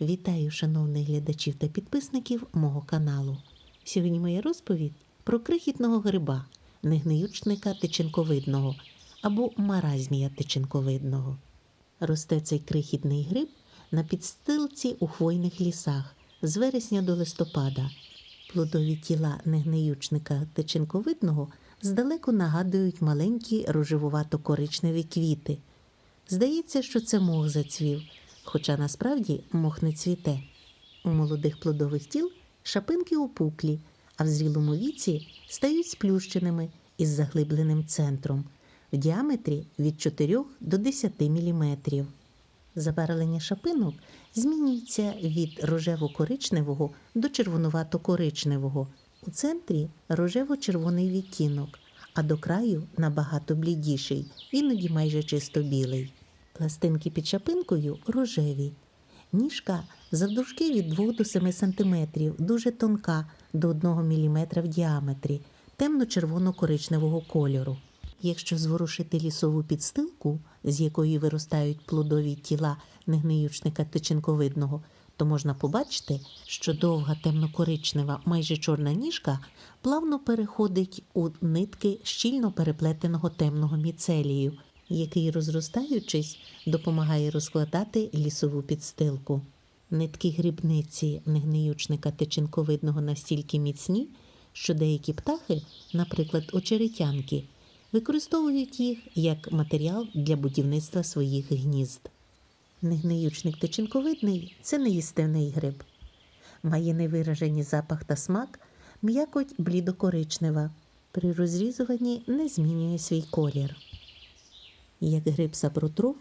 Вітаю шановних глядачів та підписників мого каналу. Сьогодні моя розповідь про крихітного гриба, негниючника тичинковидного або маразмія тичинковидного. Росте цей крихітний гриб на підстилці у хвойних лісах з вересня до листопада. Плодові тіла негниючника тичинковидного здалеку нагадують маленькі рожевувато-коричневі квіти. Здається, що це мох зацвів, хоча насправді мох не цвіте. У молодих плодових тіл шапинки опуклі, а в зрілому віці стають сплющеними із заглибленим центром в діаметрі від 4 до 10 мм. Забарвлення шапинок змінюється від рожево-коричневого до червонувато-коричневого. У центрі рожево-червоний відтінок, а до краю набагато блідіший, іноді майже чисто білий. Пластинки під шапинкою рожеві. Ніжка завдовжки від 2 до 7 см, дуже тонка до 1 мм в діаметрі, темно-червоно-коричневого кольору. Якщо зворушити лісову підстилку, з якої виростають плодові тіла негниючника тичинковидного, то можна побачити, що довга темно-коричнева, майже чорна ніжка плавно переходить у нитки щільно переплетеного темного міцелію, який, розростаючись, допомагає розкладати лісову підстилку. Нитки грибниці негниючника тичинковидного настільки міцні, що деякі птахи, наприклад, очеретянки, використовують їх як матеріал для будівництва своїх гнізд. Негниючник тичинковидний це неїстивний гриб. Має невиражені запах та смак, м'якоть блідокоричнева. При розрізуванні не змінює свій колір. Як гриб сапротроф,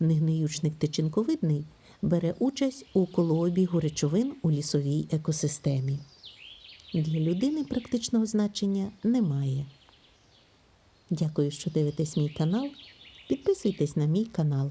негниючник тичинковидний бере участь у колообігу речовин у лісовій екосистемі. Для людини практичного значення немає. Дякую, що дивитесь мій канал. Підписуйтесь на мій канал.